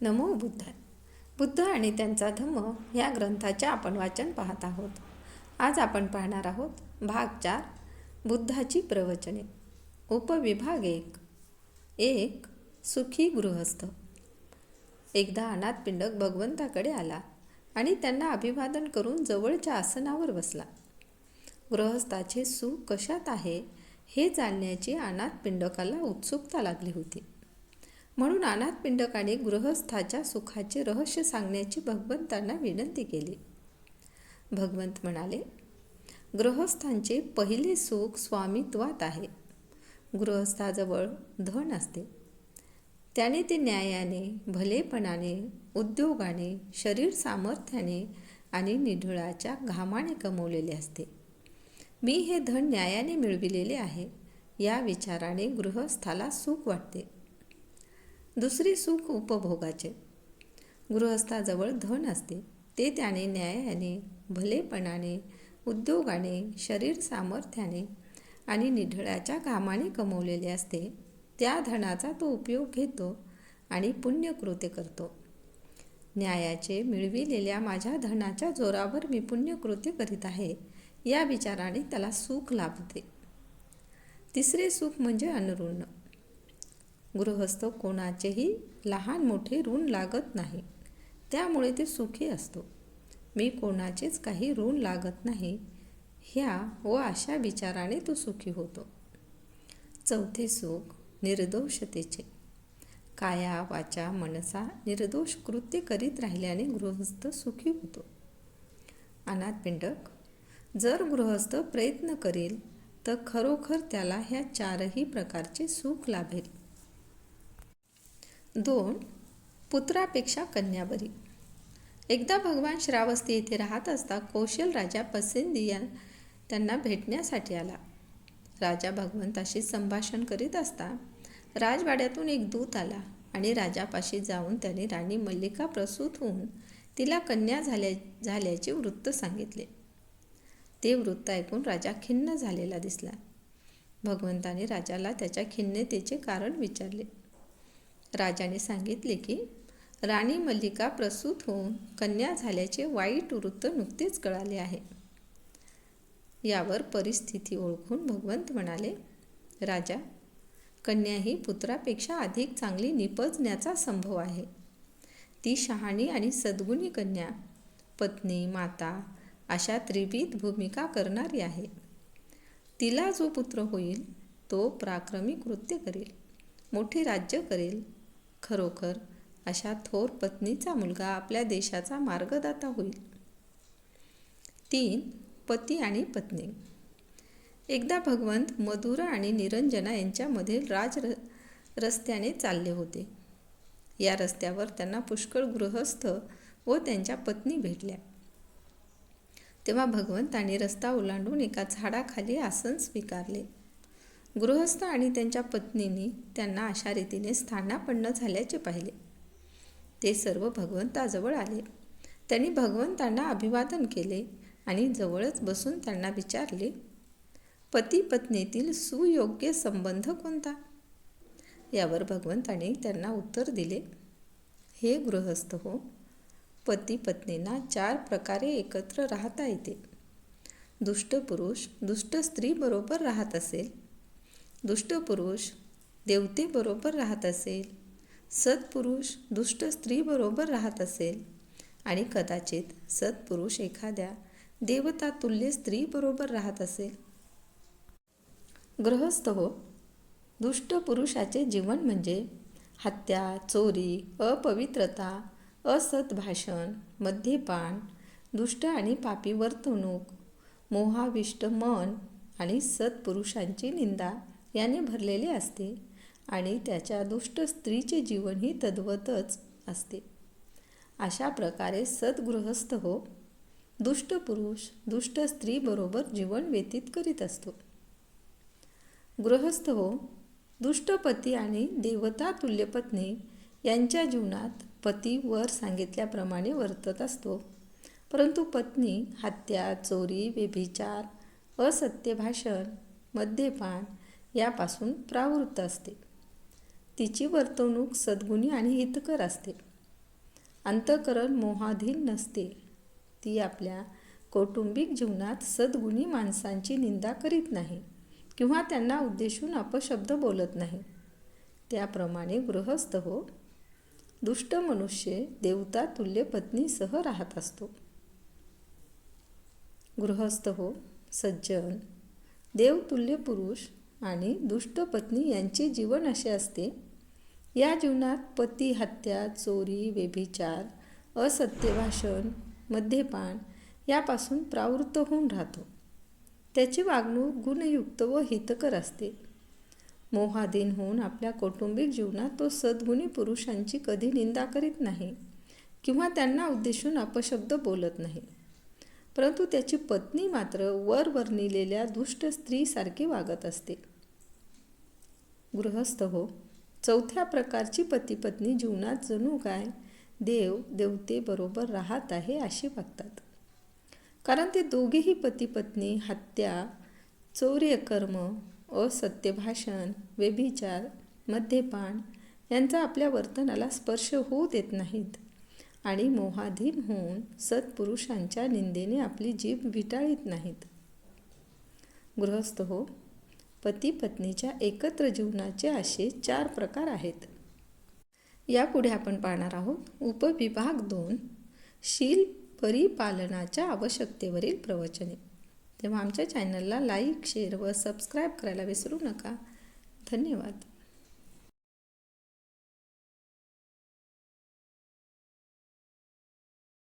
नमो बुद्ध बुद्ध आणि त्यांचा धम्म या ग्रंथाचे आपण वाचन पाहत आहोत. आज आपण पाहणार आहोत भाग चार बुद्धाची प्रवचने. उपविभाग एक. एक सुखी गृहस्थ. एकदा अनाथ पिंडक भगवंताकडे आला आणि त्यांना अभिवादन करून जवळच्या आसनावर बसला. गृहस्थाचे सुख कशात आहे हे जाणण्याची अनाथ पिंडकाला उत्सुकता लागली होती. म्हणून अनाथ पिंडकाने गृहस्थाच्या सुखाचे रहस्य सांगण्याची भगवंतांना विनंती केली. भगवंत म्हणाले गृहस्थांचे पहिले सुख स्वामित्वात आहे. गृहस्थाजवळ धन असते. त्याने ते न्यायाने भलेपणाने उद्योगाने शरीर सामर्थ्याने आणि निढळाच्या घामाने कमवलेले असते. मी हे धन न्यायाने मिळविलेले आहे. या विचाराने गृहस्थाला सुख वाटते. दुसरे सुख उपभोगाचे. गृहस्थाजवळ धन असते. ते त्याने न्यायाने भलेपणाने उद्योगाने शरीर सामर्थ्याने आणि निढळ्याच्या कामाने कमवलेले असते. त्या धनाचा तो उपयोग घेतो आणि पुण्यकृत्य करतो. न्यायाचे मिळविलेल्या माझ्या धनाच्या जोरावर मी पुण्यकृत्य करीत आहे. या विचाराने त्याला सुख लाभते. तिसरे सुख म्हणजे अनुरुण. गृहस्थ कोणाचेही लहान मोठे ऋण लागत नाही. त्यामुळे ते सुखी असतो. मी कोणाचेच काही ऋण लागत नाही ह्या व अशा विचाराने तो सुखी होतो. चौथे सुख निर्दोषतेचे. काया वाचा मनसा निर्दोष कृत्य करीत राहिल्याने गृहस्थ सुखी होतो. अनाथ पिंडक जर गृहस्थ प्रयत्न करेल तर खरोखर त्याला ह्या चारही प्रकारचे सुख लाभेल. दोन पुत्रापेक्षा कन्या बरी एकदा भगवान श्रावस्ती येथे राहत असता कौशल राजा पसेंदिया त्यांना भेटण्यासाठी आला. राजा भगवंताशी संभाषण करीत असता राजवाड्यातून एक दूत आला आणि राजापाशी जाऊन त्याने राणी मल्लिका प्रसूत होऊन तिला कन्या झाल्या झाल्याचे वृत्त सांगितले. ते वृत्त ऐकून राजा खिन्न झालेला दिसला. भगवंताने राजाला त्याच्या खिन्नतेचे कारण विचारले. राजाने सांगितले की राणी मल्लिका प्रसूत होऊन कन्या झाल्याचे वाईट वृत्त नुकतेच कळाले आहे. यावर परिस्थिती ओळखून भगवंत म्हणाले राजा कन्या ही पुत्रापेक्षा अधिक चांगली निपजण्याचा संभव आहे. ती शहाणी आणि सद्गुणी कन्या पत्नी माता अशा त्रिविध भूमिका करणारी आहे. तिला जो पुत्र होईल तो प्राक्रमिक कृत्य करेल मोठे राज्य करेल खरोखर अशा थोर पत्नीचा मुलगा आपल्या देशाचा मार्गदाता होईल. तीन पती आणि पत्नी. एकदा भगवंत मधुरा आणि निरंजना यांच्यामधील राज रस्त्याने चालले होते. या रस्त्यावर त्यांना पुष्कळ गृहस्थ व त्यांच्या पत्नी भेटल्या. तेव्हा भगवंतांनी रस्ता ओलांडून एका झाडाखाली आसन स्वीकारले. गृहस्थ आणि त्यांच्या पत्नीने त्यांना अशा रीतीने स्थानापन्न झाल्याचे पाहिले. ते सर्व भगवंताजवळ आले. त्यांनी भगवंतांना अभिवादन केले आणि जवळच बसून त्यांना विचारले पती पत्नीतील सुयोग्य संबंध कोणता? यावर भगवंताने त्यांना उत्तर दिले हे गृहस्थ हो पती पत्नींना चार प्रकारे एकत्र राहता येते. दुष्ट पुरुष दुष्ट स्त्रीबरोबर राहत असेल दुष्ट पुरुष देवतेबरोबर राहत असेल. सत्पुरुष दुष्ट स्त्रीबरोबर राहत असेल. आणि कदाचित सत्पुरुष एखाद्या देवता तुल्य स्त्रीबरोबर राहत असेल. ग्रहस्थ हो दुष्ट पुरुषाचे जीवन म्हणजे हत्या चोरी अपवित्रता असत भाषण मद्यपान दुष्ट आणि पापी वर्तणूक मोहाविष्ट मन आणि सत्पुरुषांची निंदा याने भरलेले असते आणि त्याच्या दुष्ट स्त्रीचे जीवनही तद्वतच असते. अशा प्रकारे सद्गृहस्थ हो दुष्ट पुरुष दुष्ट स्त्रीबरोबर जीवन व्यतीत करीत असतो. गृहस्थ हो दुष्ट पती आणि देवता तुल्य पत्नी यांच्या जीवनात पती वर सांगितल्याप्रमाणे वर्तत असतो. परंतु पत्नी हत्या चोरी व्यभिचार असत्य भाषण मद्यपान यापासून प्रावृत्त असते. तिची वर्तवणूक सद्गुणी आणि हितकर असते. अंतकरण मोहाधीन नसते. ती आपल्या कौटुंबिक जीवनात सद्गुणी माणसांची निंदा करीत नाही किंवा त्यांना उद्देशून अपशब्द बोलत नाही. त्याप्रमाणे गृहस्थ हो दुष्ट मनुष्य देवता तुल्य पत्नीसह राहत असतो. गृहस्थ हो सज्जन देवतुल्य पुरुष आणि दुष्ट पत्नी यांचे जीवन असे असते. या जीवनात पती हत्या चोरी व्यभिचार असत्य भाषण मद्यपान यापासून प्रावृत्त होऊन राहतो. त्याची वागणूक गुणयुक्त व हितकर असते. मोहाधीन होऊन आपल्या कौटुंबिक जीवनात तो सद्गुणी पुरुषांची कधी निंदा करीत नाही किंवा त्यांना उद्देशून अपशब्द बोलत नाही. परंतु त्याची पत्नी मात्र वर वर्णिलेल्या दुष्ट स्त्रीसारखी वागत असते. गृहस्थ हो. चौथ्या प्रकारची पतीपत्नी जीवनात जणू काय? देव देवतेबरोबर राहत आहे अशी वागतात कारण ते दोघेही पतीपत्नी हत्या चौर्यकर्म असत्यभाषण व्यभिचार मद्यपान यांचा आपल्या वर्तनाला स्पर्श होऊ देत नाहीत. आणि मोहाधीन होऊन सत्पुरुषांच्या निंदेने आपली जीभ विटाळीत नाहीत. गृहस्थ हो पती पत्नीच्या एकत्र जीवनाचे असे चार प्रकार आहेत. यापुढे आपण पाहणार आहोत उपविभाग दोन शील परिपालनाच्या आवश्यकतेवरील प्रवचने. तेव्हा आमच्या चॅनलला लाईक शेअर व सबस्क्राईब करायला विसरू नका. धन्यवाद.